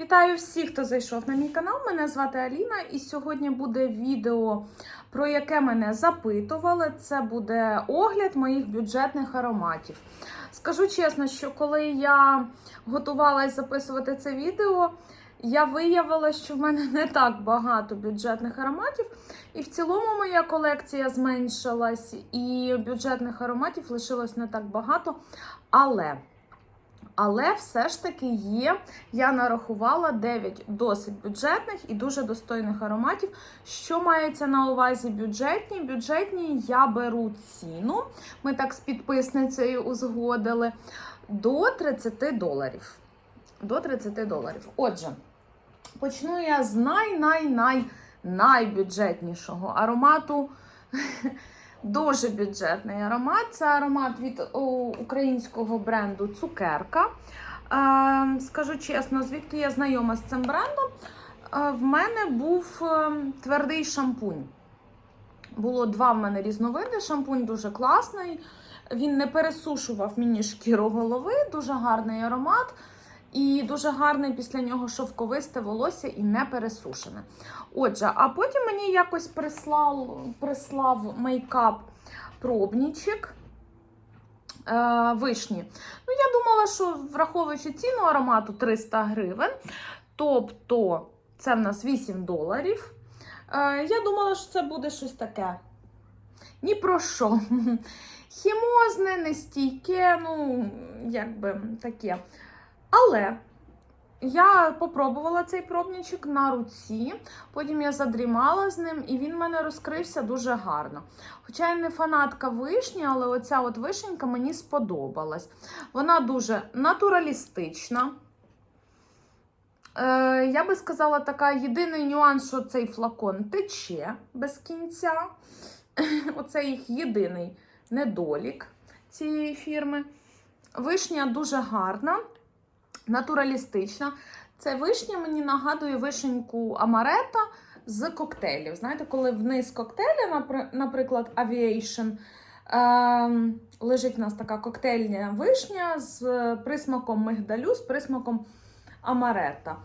Вітаю всіх, хто зайшов на мій канал. Мене звати Аліна, і сьогодні буде відео, про яке мене запитували. Це буде огляд моїх бюджетних ароматів. Скажу чесно, що коли я готувалась записувати це відео, я виявила, що в мене не так багато бюджетних ароматів, і в цілому моя колекція зменшилась, і бюджетних ароматів лишилось не так багато. Але. Але все ж таки є. Я нарахувала 9 досить бюджетних і дуже достойних ароматів. Що мається на увазі бюджетні? Бюджетні я беру ціну. Ми так з підписницею узгодили до 30 доларів. До 30 доларів. Отже, почну я з най-най-най найбюджетнішого аромату. Дуже бюджетний аромат. Це аромат від українського бренду Цукерка. Е, скажу чесно, звідки я знайома з цим брендом, е, в мене був е, твердий шампунь. Було два в мене різновиди. Шампунь дуже класний. Він не пересушував мені шкіру голови, дуже гарний аромат. І дуже гарне після нього шовковисте волосся і не пересушене. Отже, а потім мені якось прислав прислав мейкап пробнічик е, вишні. Ну, я думала, що враховуючи ціну аромату 300 гривень, тобто це в нас 8 доларів. Е, я думала, що це буде щось таке. Ні про що. Хімозне, нестійке, ну, якби таке. Але я попробувала цей пробничок на руці, потім я задрімала з ним, і він в мене розкрився дуже гарно. Хоча я не фанатка вишні, але оця от вишенька мені сподобалась. Вона дуже натуралістична. Е, я би сказала, така єдиний нюанс, що цей флакон тече без кінця. Оце їх єдиний недолік цієї фірми. Вишня дуже гарна натуралістична. Це вишня мені нагадує вишеньку амарета з коктейлів. Знаєте, коли вниз коктейля, наприклад, Aviation, е лежить у нас така коктейльна вишня з присмаком мигдалю, з присмаком амарета.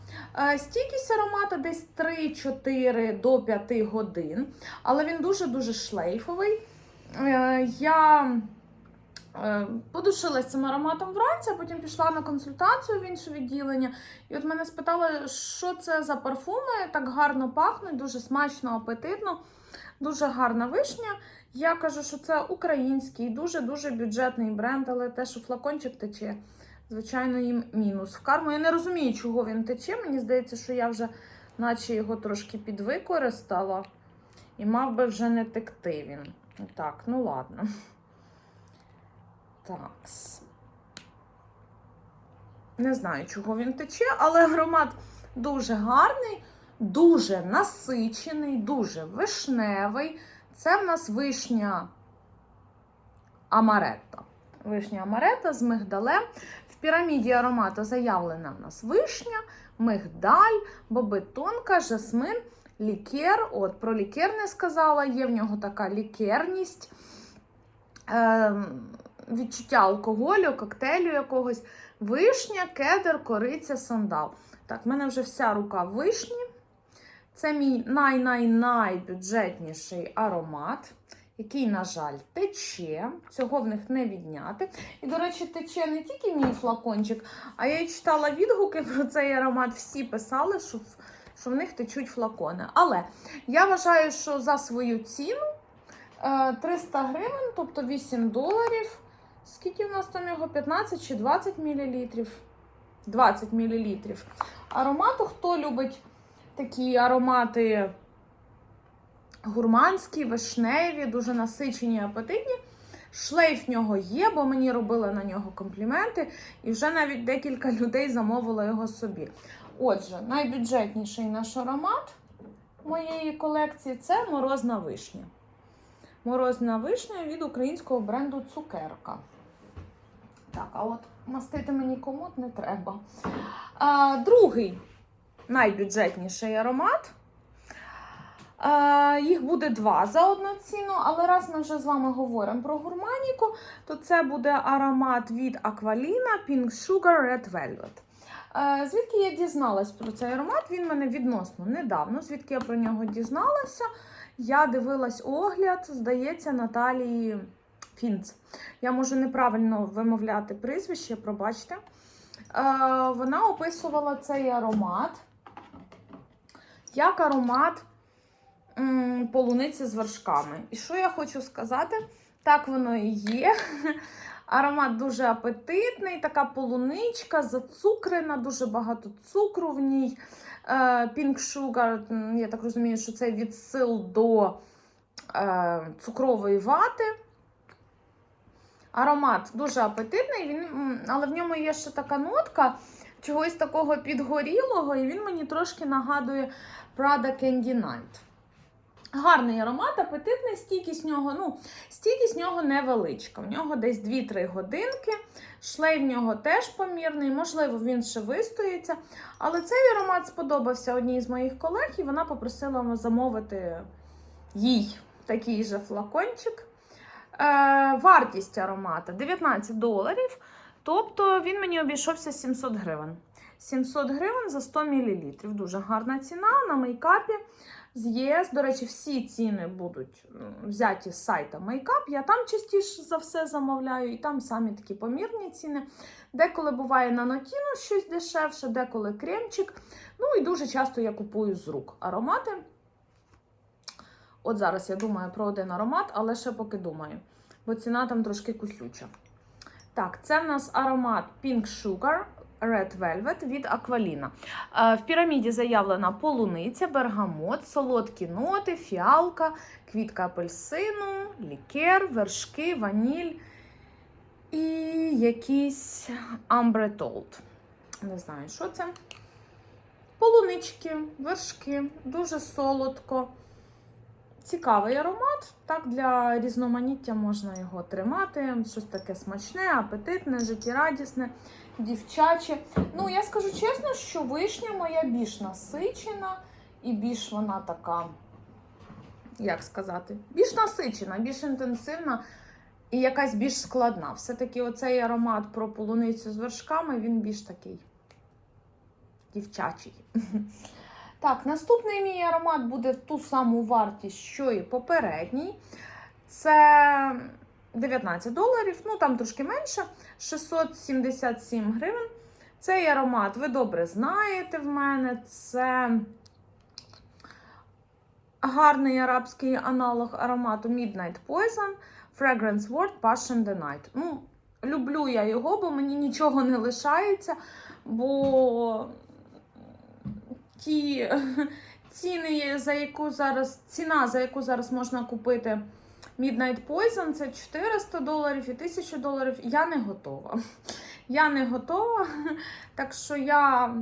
Е стійкість аромату десь 3-4 до 5 годин, але він дуже-дуже шлейфовий. Е я Подушилась цим ароматом вранці, а потім пішла на консультацію в інше відділення. І от мене спитали, що це за парфуми, так гарно пахнуть, дуже смачно, апетитно, дуже гарна вишня. Я кажу, що це український, дуже-дуже бюджетний бренд, але те, що флакончик тече, звичайно, їм мінус. В карму я не розумію, чого він тече. Мені здається, що я вже, наче його трошки підвикористала, і мав би вже не текти він. Так, ну ладно. Так. Не знаю, чого він тече, але аромат дуже гарний, дуже насичений, дуже вишневий. Це в нас вишня амаретта. Вишня амаретта з мигдалем. В піраміді аромату заявлена в нас вишня, мигдаль, бобитонка, жасмин, лікер. От, про лікер не сказала, є в нього така лікерність. Ем, відчуття алкоголю, коктейлю якогось. Вишня, кедр, кориця, сандал. Так, в мене вже вся рука вишні. Це мій най-най-найбюджетніший аромат, який, на жаль, тече. Цього в них не відняти. І, до речі, тече не тільки мій флакончик, а я читала відгуки про цей аромат. Всі писали, що що в них течуть флакони. Але я вважаю, що за свою ціну 300 е, гривень, тобто 8 доларів. Скільки в нас там його? 15 чи 20 мл? 20 мл. Аромату, хто любить такі аромати гурманські, вишневі, дуже насичені, апетитні. Шлейф в нього є, бо мені робили на нього компліменти, і вже навіть декілька людей замовило його собі. Отже, найбюджетніший наш аромат моєї колекції це морозна вишня. Морозна вишня від українського бренду Цукерка. Так, а от мастити мені комод не треба. А, Другий найбюджетніший аромат. А, їх буде два за одну ціну, але раз ми вже з вами говоримо про гурманіку, то це буде аромат від Aqualina Pink Sugar Red Velvet. Е, Звідки я дізналась про цей аромат? Він мене відносно недавно. Звідки я про нього дізналася? Я дивилась огляд, здається, Наталії Фінц. Я можу неправильно вимовляти прізвище, пробачте. Е, Вона описувала цей аромат як аромат полуниці з вершками. І що я хочу сказати? Так воно і є. Аромат дуже апетитний, така полуничка, зацукрена, дуже багато цукру в ній. Е, Pink Sugar, я так розумію, що це відсил до е, цукрової вати. Аромат дуже апетитний, він, але в ньому є ще така нотка чогось такого підгорілого, і він мені трошки нагадує Prada Candy Night. Гарний аромат, апетитний, стійкість нього, ну, стійкість нього невеличка. В нього десь 2-3 годинки. Шлей в нього теж помірний, можливо, він ще вистоїться. Але цей аромат сподобався одній з моїх колег, і вона попросила замовити їй такий же флакончик. Е, вартість аромата 19 доларів. Тобто він мені обійшовся 700 гривень. 700 гривень за 100 мл. Дуже гарна ціна на мейкапі з ЄС. До речі, всі ціни будуть взяті з сайта Мейкап. Я там частіше за все замовляю, і там самі такі помірні ціни. Деколи буває на Нотіно щось дешевше, деколи кремчик. Ну і дуже часто я купую з рук аромати. От зараз я думаю про один аромат, але ще поки думаю, бо ціна там трошки кусюча. Так, це в нас аромат Pink Sugar Red Velvet від Aqualina. Е, В піраміді заявлена полуниця, бергамот, солодкі ноти, фіалка, квітка апельсину, лікер, вершки, ваніль і якийсь амбретолд. Не знаю, що це. Полунички, вершки, дуже солодко. Цікавий аромат. Так, для різноманіття можна його тримати. Щось таке смачне, апетитне, життєрадісне, дівчаче. Ну, я скажу чесно, що вишня моя більш насичена і більш вона така, як сказати, більш насичена, більш інтенсивна і якась більш складна. Все-таки оцей аромат про полуницю з вершками, він більш такий дівчачий. Так, наступний мій аромат буде в ту саму вартість, що і попередній. Це 19 доларів, ну там трошки менше, 677 гривень. Цей аромат, ви добре знаєте в мене. Це гарний арабський аналог аромату Midnight Poison Fragrance World Passion the Night. Ну, люблю я його, бо мені нічого не лишається, бо ті ціни, за яку зараз ціна, за яку зараз можна купити Midnight Poison, це 400 доларів і 1000 доларів. Я не готова. Я не готова. Так що я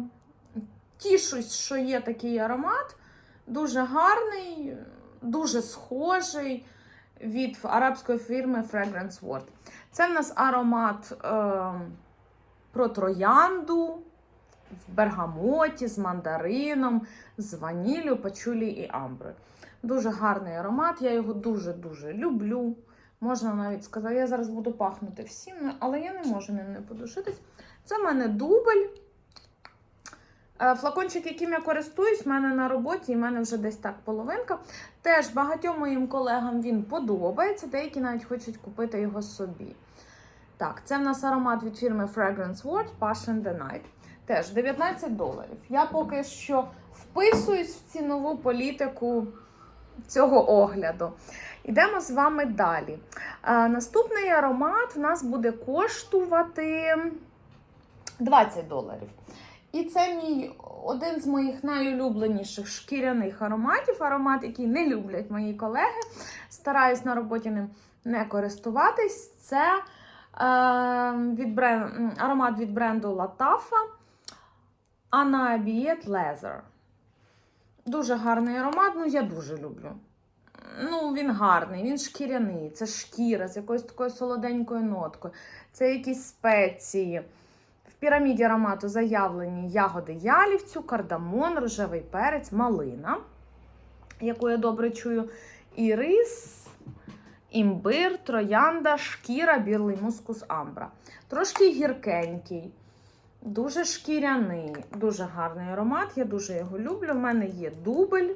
тішусь, що є такий аромат. Дуже гарний, дуже схожий від арабської фірми Fragrance World. Це в нас аромат е, про троянду в бергамоті, з мандарином, з ваніллю, пачулі і амбри. Дуже гарний аромат, я його дуже-дуже люблю. Можна навіть сказати, я зараз буду пахнути всім, але я не можу ним не подушитись. Це в мене дубль. Е, Флакончик, яким я користуюсь, в мене на роботі, і в мене вже десь так половинка. Теж багатьом моїм колегам він подобається, деякі навіть хочуть купити його собі. Так, це в нас аромат від фірми Fragrance World Passion the Night. Теж 19 доларів. Я поки що вписуюсь в цінову політику цього огляду. Йдемо з вами далі. Наступний аромат в нас буде коштувати 20 доларів. І це мій один з моїх найулюбленіших шкіряних ароматів. Аромат, який не люблять мої колеги. Стараюсь на роботі ним не користуватись. Це е, від брен... аромат від бренду Latafa Anabiet Leather. Дуже гарний аромат, ну я дуже люблю. Ну, він гарний, він шкіряний, це шкіра з якоюсь такою солоденькою ноткою, це якісь спеції. В піраміді аромату заявлені ягоди ялівцю, кардамон, рожевий перець, малина, яку я добре чую, і рис, імбир, троянда, шкіра, білий мускус амбра. Трошки гіркенький. Дуже шкіряний, дуже гарний аромат. Я дуже його люблю. У мене є дубль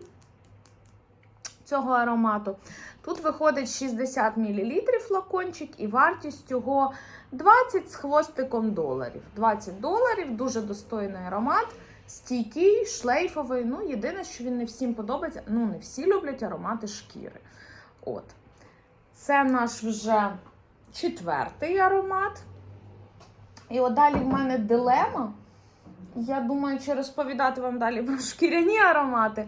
цього аромату. Тут виходить 60 мл флакончик, і вартість його 20 з хвостиком доларів. 20 доларів, дуже достойний аромат, стійкий, шлейфовий. Ну, єдине, що він не всім подобається. Ну, не всі люблять аромати шкіри. От. Це наш вже четвертий аромат. І от далі в мене дилема. Я думаю, чи розповідати вам далі про шкіряні аромати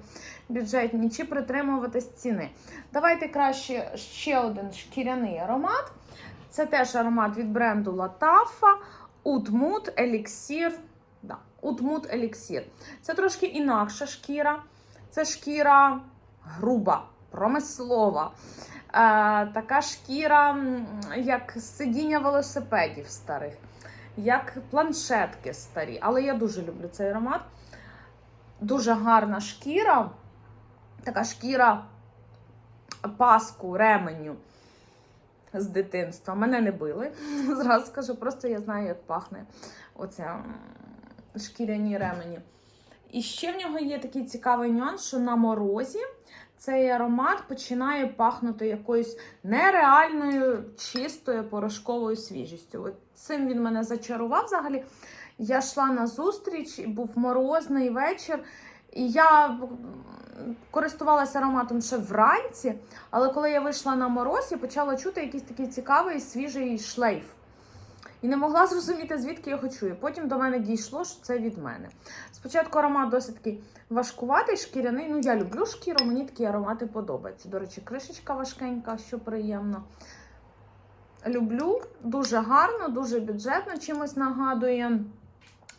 бюджетні, чи притримуватись ціни. Давайте краще ще один шкіряний аромат. Це теж аромат від бренду Латафа Утмут Еліксір. Да, Утмут Еліксір. Це трошки інакша шкіра. Це шкіра груба, промислова. Е, така шкіра, як сидіння велосипедів старих, як планшетки старі. Але я дуже люблю цей аромат. Дуже гарна шкіра. Така шкіра паску, ременю з дитинства. Мене не били. Зразу скажу, просто я знаю, як пахне оця шкіряні ремені. І ще в нього є такий цікавий нюанс, що на морозі цей аромат починає пахнути якоюсь нереальною чистою порошковою свіжістю. От цим він мене зачарував взагалі. Я йшла на зустріч, був морозний вечір, і я користувалася ароматом ще вранці, але коли я вийшла на мороз, я почала чути якийсь такий цікавий свіжий шлейф. І не могла зрозуміти, звідки його чую. Потім до мене дійшло, що це від мене. Спочатку аромат досить такий важкуватий, шкіряний. Ну, я люблю шкіру, мені такі аромати подобаються. До речі, кришечка важкенька, що приємно. Люблю, дуже гарно, дуже бюджетно чимось нагадує.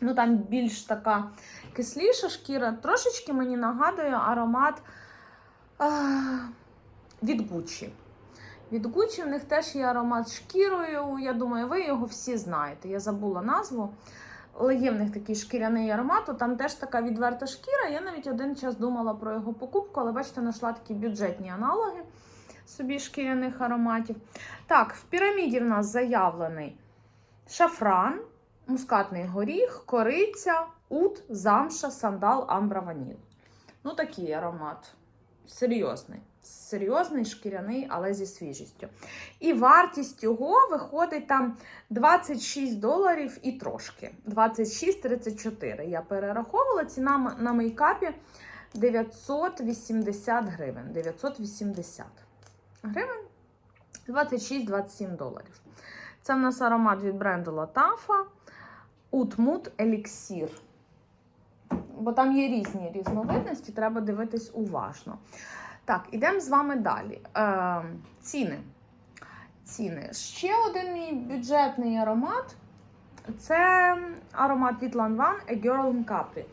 Ну, там більш така кисліша шкіра. Трошечки мені нагадує аромат від Gucci. Від Gucci в них теж є аромат з шкірою. Я думаю, ви його всі знаєте. Я забула назву. Але є в них такий шкіряний аромат, там теж така відверта шкіра. Я навіть один час думала про його покупку, але бачите, знайшла такі бюджетні аналоги собі шкіряних ароматів. Так, в піраміді в нас заявлений шафран, мускатний горіх, кориця, ут, замша, сандал, амбра, ваніл. Ну, такий аромат. Серйозний. Серйозний, шкіряний, але зі свіжістю. І вартість його виходить там 26 доларів і трошки. 26,34. Я перераховувала. Ціна на мейкапі 980 гривень. 980 гривень. 26-27 доларів. Це в нас аромат від бренду Латафа. Утмут Еліксір. Бо там є різні різновидності, треба дивитись уважно. Так, ідемо з вами далі. Е, ціни. Ціни. Ще один мій бюджетний аромат це аромат від Lanvin A Girl in Capri.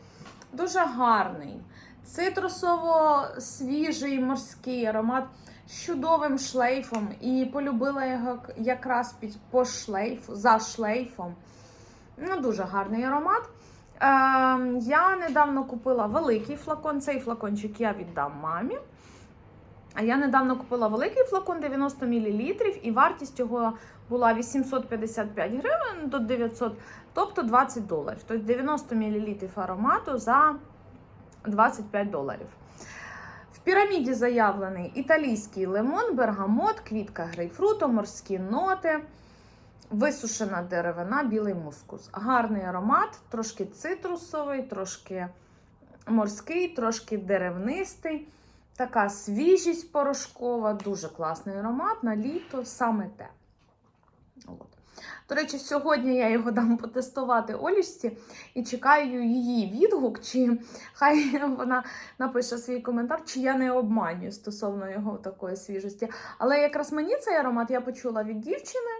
Дуже гарний, цитрусово-свіжий морський аромат з чудовим шлейфом. І полюбила його якраз під по шлейфу, за шлейфом. Ну, дуже гарний аромат. Е, я недавно купила великий флакон. Цей флакончик я віддам мамі. А я недавно купила великий флакон 90 мл, і вартість його була 855 гривень до 900, тобто 20 доларів. Тобто 90 мл аромату за 25 доларів. В піраміді заявлений італійський лимон, бергамот, квітка грейпфруту, морські ноти, висушена деревина, білий мускус. Гарний аромат, трошки цитрусовий, трошки морський, трошки деревнистий. Така свіжість порошкова, дуже класний аромат на літо, саме те. От. До речі, сьогодні я його дам потестувати Олічці і чекаю її відгук, чи хай вона напише свій коментар, чи я не обманюю стосовно його такої свіжості. Але якраз мені цей аромат я почула від дівчини.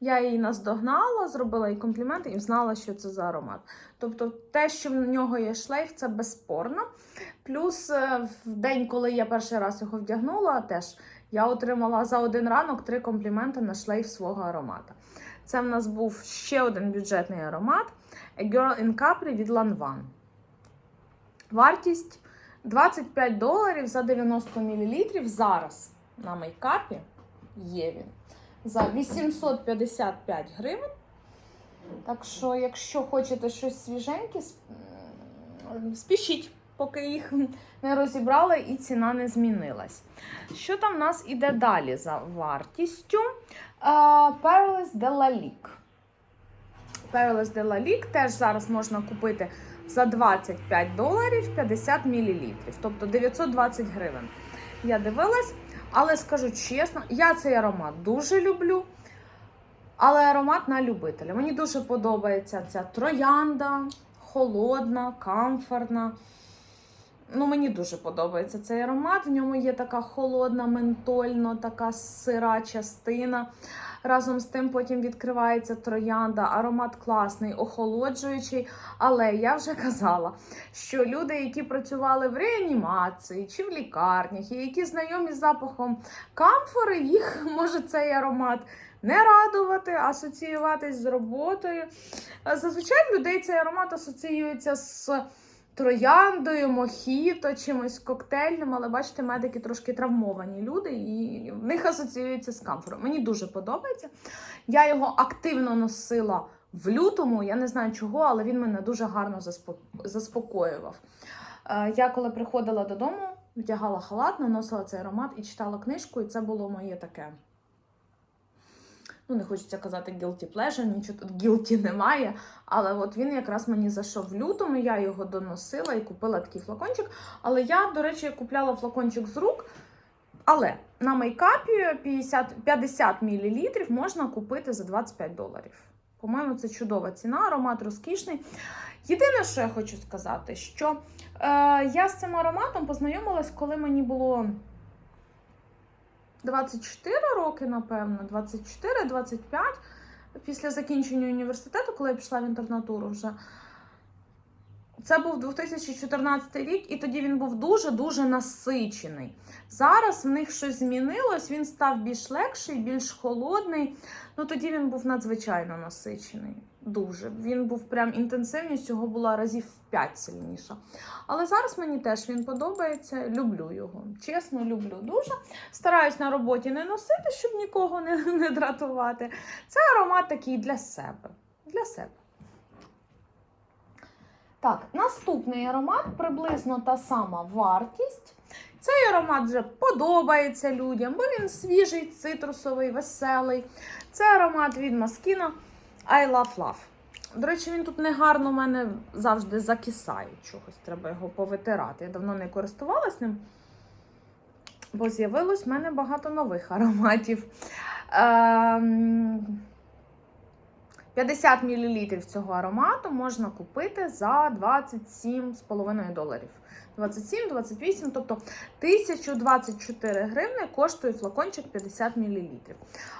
Я її наздогнала, зробила їй компліменти і знала, що це за аромат. Тобто, те, що в нього є шлейф, це безспорно. Плюс е, в день, коли я перший раз його вдягнула, теж я отримала за один ранок три компліменти на шлейф свого аромата. Це в нас був ще один бюджетний аромат A Girl in Capri від Lanvin. Вартість 25 доларів за 90 мл. Зараз на мейкапі є він за 855 гривень. Так що, якщо хочете щось свіженьке, спішіть, поки їх не розібрали і ціна не змінилась. Що там в нас іде далі за вартістю? La Ligue. Perilous de la Ligue теж зараз можна купити за 25 доларів 50 мл, тобто 920 гривень. Я дивилась, але скажу чесно, я цей аромат дуже люблю. Але аромат на любителя. Мені дуже подобається ця троянда, холодна, комфортна. Ну, мені дуже подобається цей аромат. В ньому є така холодна, ментольно, така сира частина. Разом з тим потім відкривається троянда. Аромат класний, охолоджуючий. Але я вже казала, що люди, які працювали в реанімації чи в лікарнях, і які знайомі з запахом камфори, їх може цей аромат не радувати, асоціюватись з роботою. Зазвичай в людей цей аромат асоціюється з трояндою, мохіто, чимось коктейльним, але бачите, медики трошки травмовані люди, і в них асоціюється з камфором. Мені дуже подобається. Я його активно носила в лютому. Я не знаю чого, але він мене дуже гарно заспокоював. Е, Я коли приходила додому, вдягала халат, наносила цей аромат і читала книжку, і це було моє таке. Ну, не хочеться казати guilty pleasure, нічого тут guilty немає. Але от він якраз мені зайшов в лютому, я його доносила і купила такий флакончик. Але я, до речі, купляла флакончик з рук. Але на мейкапі 50, 50 мл можна купити за 25 доларів. По-моєму, це чудова ціна, аромат розкішний. Єдине, що я хочу сказати, що е, я з цим ароматом познайомилась, коли мені було 24 роки, напевно, 24-25, після закінчення університету, коли я пішла в інтернатуру вже. Це був 2014 рік, і тоді він був дуже-дуже насичений. Зараз в них щось змінилось, він став більш легший, більш холодний. Ну тоді він був надзвичайно насичений. Дуже. Він був прям інтенсивність його була разів в 5 сильніша. Але зараз мені теж він подобається. Люблю його. Чесно, люблю дуже. Стараюсь на роботі не носити, щоб нікого не, не дратувати. Це аромат такий для себе. Для себе. Так, наступний аромат приблизно та сама вартість. Цей аромат вже подобається людям, бо він свіжий, цитрусовий, веселий. Це аромат від Маскіна I Love Love. До речі, він тут негарно у мене завжди закисає чогось. Треба його повитирати. Я давно не користувалась ним, бо з'явилось в мене багато нових ароматів. Ем... 50 мл цього аромату можна купити за 27,5 доларів. 27-28, тобто 1024 гривни коштує флакончик 50 мл.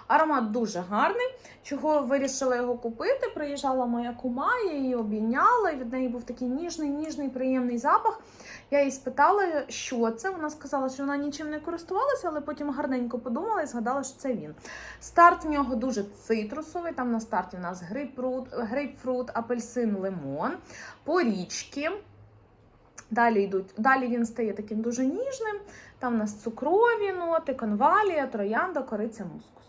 Аромат дуже гарний. Чого вирішила його купити? Приїжджала моя кума, я її обійняла, і від неї був такий ніжний, ніжний, приємний запах. Я їй спитала, що це. Вона сказала, що вона нічим не користувалася, але потім гарненько подумала і згадала, що це він. Старт в нього дуже цитрусовий. Там на старті у нас грейпфрут, грейпфрут апельсин, лимон, порічки. Далі йдуть, далі він стає таким дуже ніжним. Там у нас цукрові ноти, конвалія, троянда, кориця, мускус.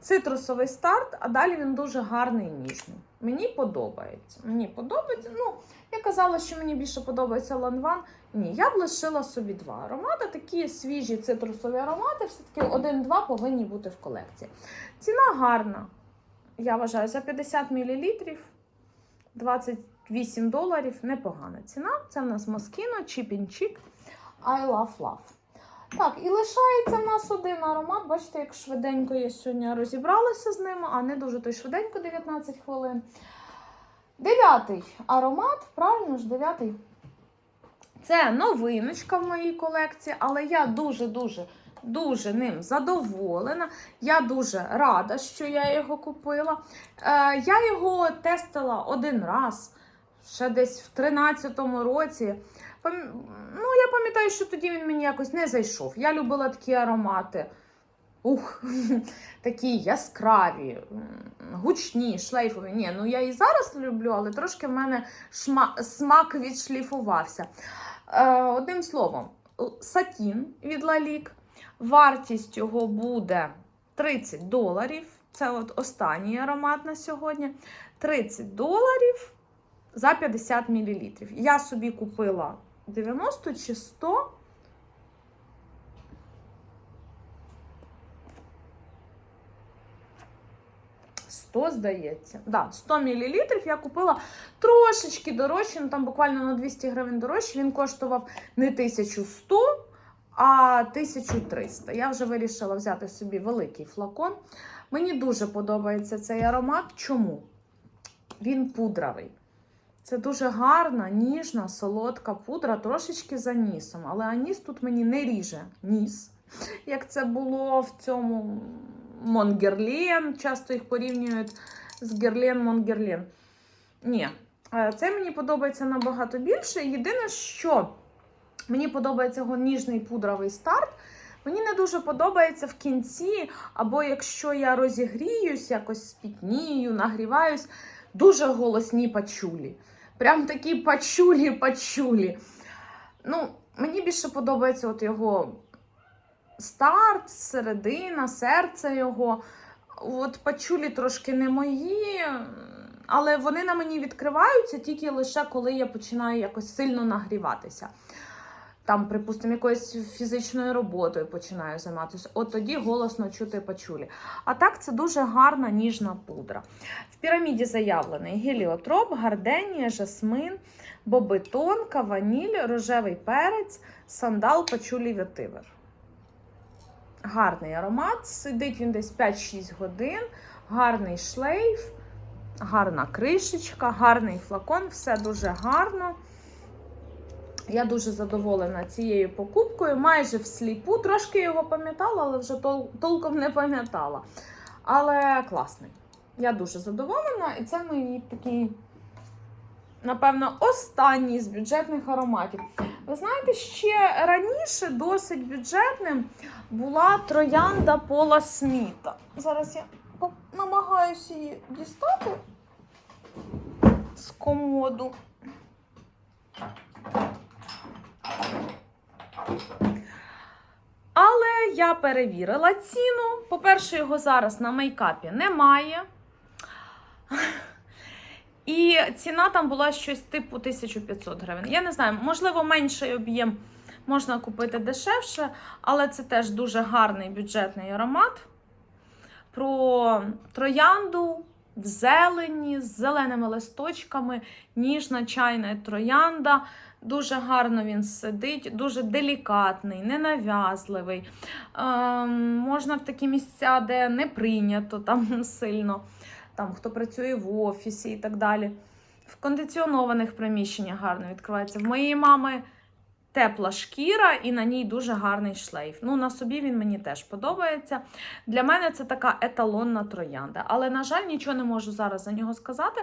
Цитрусовий старт, а далі він дуже гарний і ніжний. Мені подобається. Мені подобається. Ну, я казала, що мені більше подобається ланван. Ні, я б лишила собі два аромати. Такі свіжі цитрусові аромати, все-таки один-два повинні бути в колекції. Ціна гарна. Я вважаю, за 50 мл 28 доларів непогана ціна. Це в нас Moschino Chip I Love Love. Так, і лишається в нас один аромат. Бачите, як швиденько я сьогодні розібралася з ними, а не дуже то й швиденько 19 хвилин. Дев'ятий аромат, правильно ж, дев'ятий. Це новиночка в моїй колекції, але я дуже-дуже дуже ним задоволена. Я дуже рада, що я його купила. Е, я його тестила один раз, ще десь в 13-му році. Ну, я пам'ятаю, що тоді він мені якось не зайшов. Я любила такі аромати. Ух, такі яскраві, гучні, шлейфові. Ні, ну я і зараз люблю, але трошки в мене шма... смак відшліфувався. Е, одним словом, сатін від Лалік. Вартість його буде 30 доларів. Це от останній аромат на сьогодні. 30 доларів за 50 мл. Я собі купила 90 чи 100. Сто, здається. Да, 100 мл я купила трошечки дорожче, ну там буквально на 200 гривень дорожче. Він коштував не 1100, а 1300. Я вже вирішила взяти собі великий флакон. Мені дуже подобається цей аромат. Чому? Він пудровий. Це дуже гарна, ніжна, солодка пудра, трошечки за нісом. Але аніс тут мені не ріже ніс, як це було в цьому Монгерлен. Часто їх порівнюють з Герлен Монгерлен. Ні, е, це мені подобається набагато більше. Єдине, що мені подобається його ніжний пудровий старт. Мені не дуже подобається в кінці, або якщо я розігріюсь, якось спітнію, нагріваюсь, дуже голосні пачулі. Прям такі пачулі-пачулі. Ну, мені більше подобається от його старт, середина, серце його. От пачулі трошки не мої, але вони на мені відкриваються тільки лише коли я починаю якось сильно нагріватися. Там, припустимо, якоюсь фізичною роботою починаю займатися. От тоді голосно чути пачулі. А так, це дуже гарна ніжна пудра. В піраміді заявлений геліотроп, гарденія, жасмин, бобитонка, ваніль, рожевий перець, сандал, пачулі, ветивер. Гарний аромат. Сидить він десь 5-6 годин, гарний шлейф, гарна кришечка, гарний флакон, все дуже гарно. Я дуже задоволена цією покупкою, майже всліпу. Трошки його пам'ятала, але вже тол толком не пам'ятала. Але класний. Я дуже задоволена, і це мій такий, напевно, останній з бюджетних ароматів. Ви знаєте, ще раніше досить бюджетним була троянда Пола Сміта. Зараз я намагаюся її дістати з комоду. Але я перевірила ціну. По-перше, його зараз на мейкапі немає. І ціна там була щось типу 1500 гривень. Я не знаю, можливо, менший об'єм можна купити дешевше, але це теж дуже гарний бюджетний аромат. Про троянду в зелені, з зеленими листочками, ніжна чайна троянда. Дуже гарно він сидить, дуже делікатний, ненав'язливий. Ем, можна в такі місця, де не прийнято там сильно, там хто працює в офісі і так далі. В кондиціонованих приміщеннях гарно відкривається. В моєї мами тепла шкіра і на ній дуже гарний шлейф. Ну, на собі він мені теж подобається. Для мене це така еталонна троянда. Але, на жаль, нічого не можу зараз за нього сказати.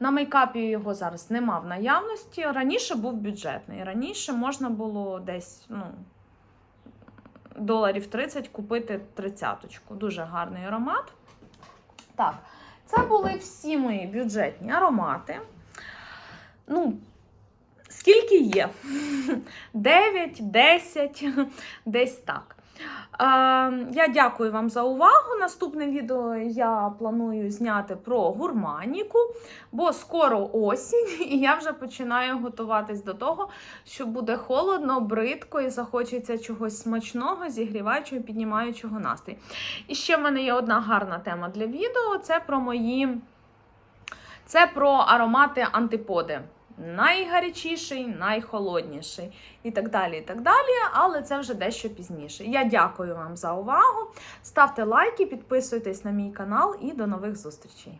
На мейкапі його зараз нема в наявності. Раніше був бюджетний. Раніше можна було десь, ну. Доларів 30 купити тридцяточку. Дуже гарний аромат. Так, це були всі мої бюджетні аромати. Ну, Скільки є? 9, 10, десь так. Я дякую вам за увагу. Наступне відео я планую зняти про гурманіку, бо скоро осінь, і я вже починаю готуватись до того, що буде холодно, бридко і захочеться чогось смачного, зігріваючого, піднімаючого настрій. І ще в мене є одна гарна тема для відео: це про мої це про аромати антиподи найгарячіший, найхолодніший і так далі. і так далі, Але це вже дещо пізніше. Я дякую вам за увагу. Ставте лайки, підписуйтесь на мій канал і до нових зустрічей.